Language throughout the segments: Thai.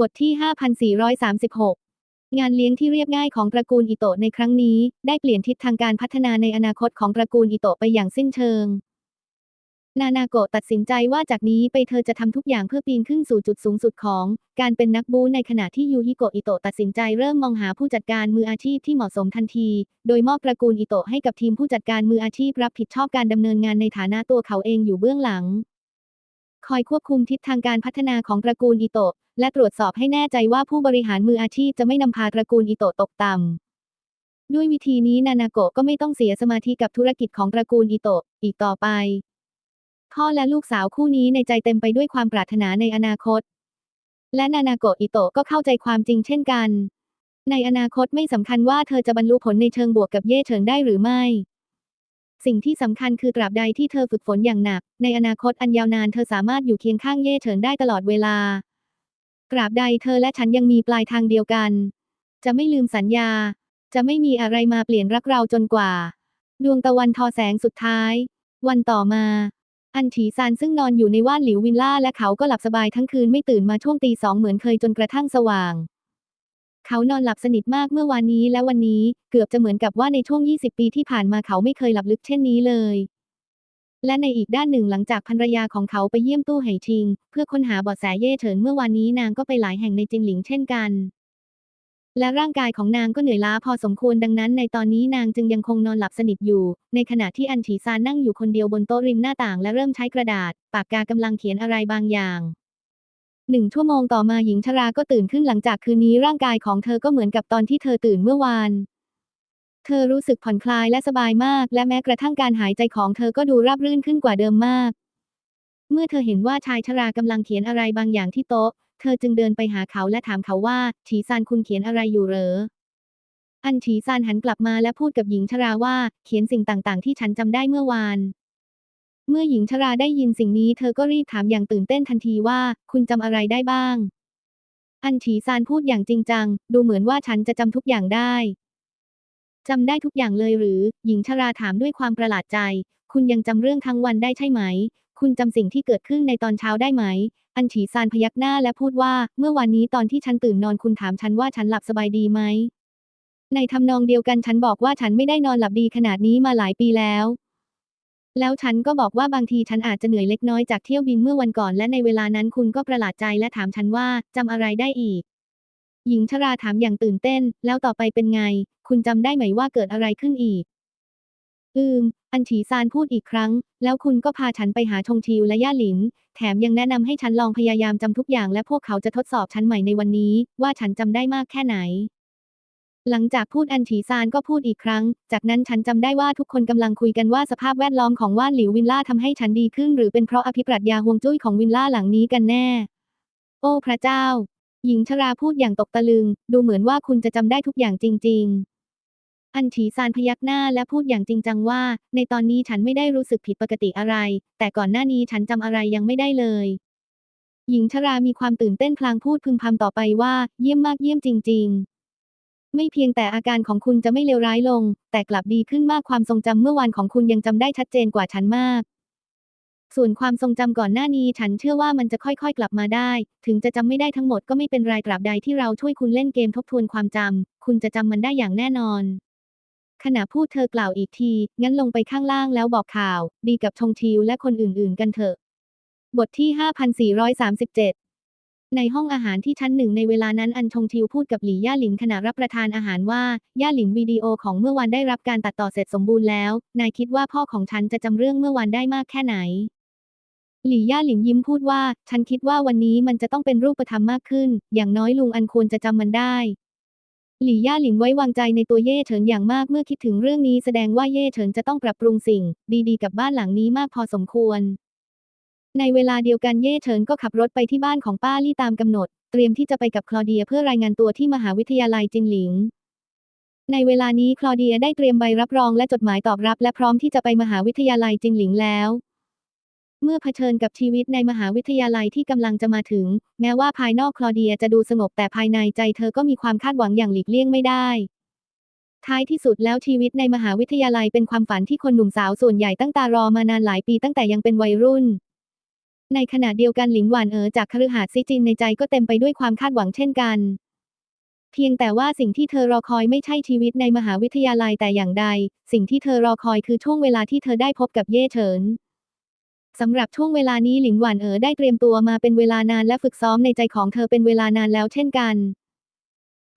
บทที่ 5436 งานเลี้ยงที่เรียบง่ายของตระกูลอิโตะในครั้งนี้ ได้เปลี่ยนทิศทางการพัฒนาในอนาคตของตระกูลอิโตะไปอย่างสิ้นเชิง นานาโกะตัดสินใจว่าจากนี้ไปเธอจะทำทุกอย่างเพื่อปีนขึ้นสู่จุดสูงสุดของ การเป็นนักบูในขณะที่ยูฮิโกะอิโตะตัดสินใจเริ่มมองหาผู้จัดการมืออาชีพที่เหมาะสมทันที โดยมอบตระกูลอิโตะให้กับทีมผู้จัดการมืออาชีพรับผิดชอบการดำเนินงานในฐานะตัวเขาเองอยู่เบื้องหลังคอยควบคุมทิศทางการพัฒนาของตระกูลอิโตะ และตรวจสอบให้แน่ใจว่าผู้บริหารมืออาชีพจะไม่นำพาตระกูลอิโตะตกต่ำ ด้วยวิธีนี้นานาโกะก็ไม่ต้องเสียสมาธิกับธุรกิจของตระกูลอิโตะอีกต่อไป พ่อและลูกสาวคู่นี้ในใจเต็มไปด้วยความปรารถนาในอนาคต และนานาโกะอิโตะก็เข้าใจความจริงเช่นกัน ในอนาคตไม่สำคัญว่าเธอจะบรรลุผลในเชิงบวกกับเย่เฉิงได้หรือไม่สิ่งที่สำคัญคือตราบใดที่เธอฝึกฝนอย่างหนัก ในอนาคตอันยาวนานเธอสามารถอยู่เคียงข้างเย่เฉิงได้ตลอดเวลา ราบใดเธอและฉันยังมีปลายทางเดียวกัน จะไม่ลืมสัญญา จะไม่มีอะไรมาเปลี่ยนรักเราจนกว่า ดวงตะวันทอแสงสุดท้าย วันต่อมา อันฉีซานซึ่งนอนอยู่ในว่านหลิววิลล่าและเขาก็หลับสบายทั้งคืนไม่ตื่นมาช่วงตีสองเหมือนเคยจนกระทั่งสว่าง เขานอนหลับสนิทมากเมื่อวานนี้และวันนี้ เกือบจะเหมือนกับว่าในช่วง 20 ปีที่ผ่านมาเขาไม่เคยหลับลึกเช่นนี้เลย และในอีกด้านหนึ่งหลังจากภรรยาของเขาไปเยี่ยมตู้ไหชิง เพื่อค้นหาเบาะแสเย่เฉินเมื่อวานนี้นางก็ไปหลายแห่งในจินหลิงเช่นกัน และร่างกายของนางก็เหนื่อยล้าพอสมควรดังนั้น ในตอนนี้นางจึงยังคงนอนหลับสนิทอยู่ ในขณะที่อันฉีซานนั่งอยู่คนเดียวบนโต๊ะริมหน้าต่างและเริ่มใช้กระดาษ ปากกากำลังเขียนอะไรบางอย่างหนึ่งชั่วโมงต่อมาหญิงชราก็ตื่นขึ้นหลังจากคืนนี้ร่างกายของเธอก็เหมือนกับตอนที่เธอตื่นเมื่อวาน เธอรู้สึกผ่อนคลายและสบายมาก และแม้กระทั่งการหายใจของเธอก็ดูราบรื่นขึ้นกว่าเดิมมาก เมื่อเธอเห็นว่าชายชรากำลังเขียนอะไรบางอย่างที่โต๊ะ เธอจึงเดินไปหาเขาและถามเขาว่าฉีซานคุณเขียนอะไรอยู่เหรอ อันฉีซานหันกลับมาและพูดกับหญิงชราว่าเขียนสิ่งต่างๆ ที่ฉันจำได้เมื่อวาน เมื่อหญิงชราได้ยินสิ่งนี้เธอก็รีบถามอย่างตื่นเต้นทันทีว่า คุณจำอะไรได้บ้าง อันฉีซานพูดอย่างจริงจัง ดูเหมือนว่าฉันจะจำทุกอย่างได้ จำได้ทุกอย่างเลยหรือ หญิงชราถามด้วยความประหลาดใจ คุณยังจำเรื่องทั้งวันได้ใช่ไหม คุณจำสิ่งที่เกิดขึ้นในตอนเช้าได้ไหม อันฉีซานพยักหน้าและพูดว่า เมื่อวันนี้ตอนที่ฉันตื่นนอนคุณถามฉันว่าฉันหลับสบายดีไหม ในทำนองเดียวกันฉันบอกว่าฉันไม่ได้นอนหลับดีขนาดนี้มาหลายปีแล้ว แล้วฉันก็บอกว่าบางทีฉันอาจจะเหนื่อยเล็กน้อยจากเที่ยวบินเมื่อวันก่อนและในเวลานั้นคุณก็ประหลาดใจและถามฉันว่าจำอะไรได้อีก หญิงชราถามอย่างตื่นเต้น แล้วต่อไปเป็นไง คุณจำได้ไหมว่าเกิดอะไรขึ้นอีก อืม อันฉีซานพูดอีกครั้ง แล้วคุณก็พาฉันไปหาชงชิวและย่าหลิน แถมยังแนะนำให้ฉันลองพยายามจำทุกอย่างและพวกเขาจะทดสอบฉันใหม่ในวันนี้ ว่าฉันจำได้มากแค่ไหน หลังจากพูดอันฉีซานก็พูดอีกครั้ง จากนั้นฉันจำได้ว่าทุกคนกำลังคุยกันว่าสภาพแวดล้อมของว่านหลิววินล่าทำให้ฉันดีขึ้น หรือเป็นเพราะอภิปรัชญาห่วงจุ้ยของวินล่าหลังนี้กันแน่ โอ้พระเจ้า หญิงชราพูดอย่างตกตะลึง ดูเหมือนว่าคุณจะจำได้ทุกอย่างจริง ๆอันฉีซานพยักหน้าและพูดอย่างจริงจังว่า ในตอนนี้ฉันไม่ได้รู้สึกผิดปกติอะไร แต่ก่อนหน้านี้ฉันจำอะไรยังไม่ได้เลย หญิงชรามีความตื่นเต้นพลางพูดพึมพำต่อไปว่า เยี่ยมมากเยี่ยมจริง ๆ ไม่เพียงแต่อาการของคุณจะไม่เลวร้ายลง แต่กลับดีขึ้นมากความทรงจำเมื่อวานของคุณยังจำได้ชัดเจนกว่าฉันมาก ส่วนความทรงจำก่อนหน้านี้ฉันเชื่อว่ามันจะค่อยๆ กลับมาได้ ถึงจะจำไม่ได้ทั้งหมดก็ไม่เป็นไรตราบใดที่เราช่วยคุณเล่นเกมทบทวนความจำคุณจะจำมันได้อย่างแน่นอน ขณะพูดเธอกล่าวอีกที งั้นลงไปข้างล่างแล้วบอกข่าว ดีกับชงชิวและคนอื่นๆ กันเถอะ บทที่ 5437ในห้องอาหารที่ชั้นหนึ่งในเวลานั้นอันชงชิวพูดกับหลี่ย่าหลินขณะรับประทานอาหารว่า ย่าหลินวิดีโอของเมื่อวานได้รับการตัดต่อเสร็จสมบูรณ์แล้ว นายคิดว่าพ่อของฉันจะจำเรื่องเมื่อวานได้มากแค่ไหน หลี่ย่าหลินยิ้มพูดว่า ฉันคิดว่าวันนี้มันจะต้องเป็นรูปธรรมมากขึ้น อย่างน้อยลุงอันควรจะจำมันได้ หลี่ย่าหลินไว้วางใจในตัวเย่เฉินอย่างมากเมื่อคิดถึงเรื่องนี้แสดงว่าเย่เฉินจะต้องปรับปรุงสิ่ง ดีๆ กับบ้านหลังนี้มากพอสมควร ในเวลาเดียวกันเย่เฉินก็ขับรถไปที่บ้านของป้าลี่ตามกำหนด เตรียมที่จะไปกับคลอเดียเพื่อรายงานตัวที่มหาวิทยาลัยจินหลิงในเวลานี้คลอเดียได้เตรียมใบรับรองและจดหมายตอบรับ และพร้อมที่จะไปมหาวิทยาลัยจินหลิงแล้ว เมื่อเผชิญกับชีวิตในมหาวิทยาลัยที่กำลังจะมาถึง แม้ว่าภายนอกคลอเดียจะดูสงบแต่ภายในใจเธอก็มีความคาดหวังอย่างหลีกเลี่ยงไม่ได้ ท้ายที่สุดแล้วชีวิตในมหาวิทยาลัยเป็นความฝันที่คนหนุ่มสาวส่วนใหญ่ตั้งตารอมานานหลายปีตั้งแต่ยังเป็นวัยรุ่น ในขณะเดียวกันหลิงหวานเอ๋อจากคฤหาสน์ซิจินในใจก็เต็มไปด้วยความคาดหวังเช่นกัน เพียงแต่ว่าสิ่งที่เธอรอคอยไม่ใช่ชีวิตในมหาวิทยาลัยแต่อย่างใด สิ่งที่เธอรอคอยคือช่วงเวลาที่เธอได้พบกับเย่เฉิน สำหรับช่วงเวลานี้หลิงหวานเอ๋อได้เตรียมตัวมาเป็นเวลานานและฝึกซ้อมในใจของเธอเป็นเวลานานแล้วเช่นกัน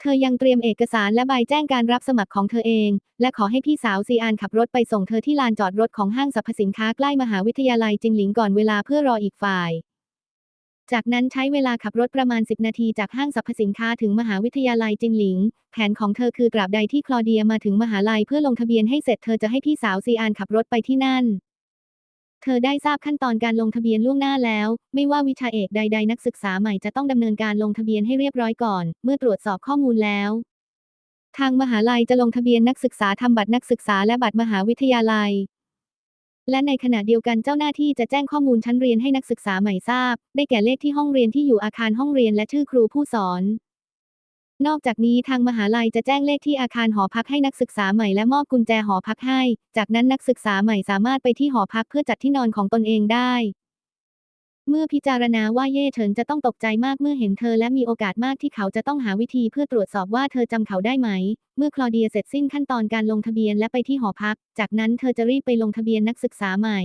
เธอยังเตรียมเอกสารและใบแจ้งการรับสมัครของเธอเอง และขอให้พี่สาวซีอานขับรถไปส่งเธอที่ลานจอดรถของห้างสรรพสินค้าใกล้มหาวิทยาลัยจินหลิงก่อนเวลาเพื่อรออีกฝ่าย จากนั้นใช้เวลาขับรถประมาณ 10 นาทีจากห้างสรรพสินค้าถึงมหาวิทยาลัยจินหลิง แผนของเธอคือตราบใดที่คลอเดียมาถึงมหาลัยเพื่อลงทะเบียนให้เสร็จเธอจะให้พี่สาวซีอานขับรถไปที่นั่น เธอได้ทราบขั้นตอนการลงทะเบียนล่วงหน้าแล้ว ไม่ว่าวิชาเอกใด ๆ นักศึกษาใหม่จะต้องดำเนินการลงทะเบียนให้เรียบร้อยก่อน เมื่อตรวจสอบข้อมูลแล้ว ทางมหาลัยจะลงทะเบียนนักศึกษาทำบัตรนักศึกษาและบัตรมหาวิทยาลัย และในขณะเดียวกันเจ้าหน้าที่จะแจ้งข้อมูลชั้นเรียนให้นักศึกษาใหม่ทราบ ได้แก่เลขที่ห้องเรียนที่อยู่อาคารห้องเรียนและชื่อครูผู้สอน นอกจากนี้ทางมหาลัยจะแจ้งเลขที่อาคารหอพักให้นักศึกษาใหม่และมอบกุญแจหอพักให้ จากนั้นนักศึกษาใหม่สามารถไปที่หอพักเพื่อจัดที่นอนของตนเองได้ เมื่อพิจารณาว่าเย่เฉินจะต้องตกใจมากเมื่อเห็นเธอและมีโอกาสมากที่เขาจะต้องหาวิธีเพื่อตรวจสอบว่าเธอจำเขาได้ไหม เมื่อคลอเดียเสร็จสิ้นขั้นตอนการลงทะเบียนและไปที่หอพัก จากนั้นเธอจะรีบไปลงทะเบียนนักศึกษาใหม่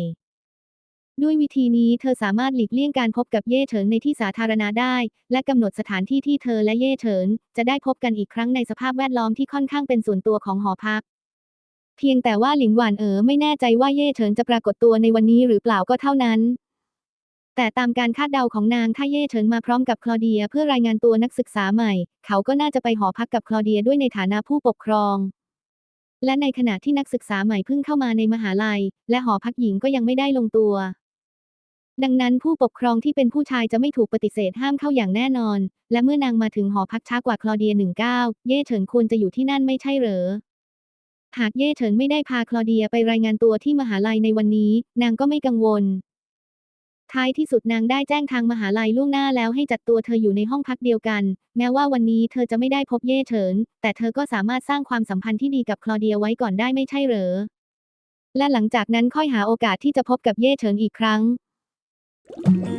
ด้วยวิธีนี้เธอสามารถหลีกเลี่ยงการพบกับเย่เฉินในที่สาธารณะได้ และกำหนดสถานที่ที่เธอและเย่เฉินจะได้พบกันอีกครั้งในสภาพแวดล้อมที่ค่อนข้างเป็นส่วนตัวของหอพัก เพียงแต่ว่าหลิงหวานเอ๋อไม่แน่ใจว่าเย่เฉินจะปรากฏตัวในวันนี้หรือเปล่าก็เท่านั้น แต่ตามการคาดเดาของนางถ้าเย่เฉินมาพร้อมกับคลอเดียเพื่อรายงานตัวนักศึกษาใหม่ เขาก็น่าจะไปหอพักกับคลอเดียด้วยในฐานะผู้ปกครองและในขณะที่นักศึกษาใหม่เพิ่งเข้ามาในมหาลัย และหอพักหญิงก็ยังไม่ได้ลงตัว ดังนั้นผู้ปกครองที่เป็นผู้ชายจะไม่ถูกปฏิเสธห้ามเข้าอย่างแน่นอน และเมื่อนางมาถึงหอพักช้ากว่าคลอเดียหนึ่งเก้าเย่เฉินควรจะอยู่ที่นั่นไม่ใช่เหรอ หากเย่เฉินไม่ได้พาคลอเดียไปรายงานตัวที่มหาลัยในวันนี้ นางก็ไม่กังวล ท้ายที่สุดนางได้แจ้งทางมหาลัยล่วงหน้าแล้วให้จัดตัวเธออยู่ในห้องพักเดียวกัน แม้ว่าวันนี้เธอจะไม่ได้พบเย่เฉิน แต่เธอก็สามารถสร้างความสัมพันธ์ที่ดีกับคลอเดียไว้ก่อนได้ไม่ใช่เหรอ และหลังจากนั้นค่อยหาโอกาสที่จะพบกับเย่เฉินอีกครั้ง Mm-hmm.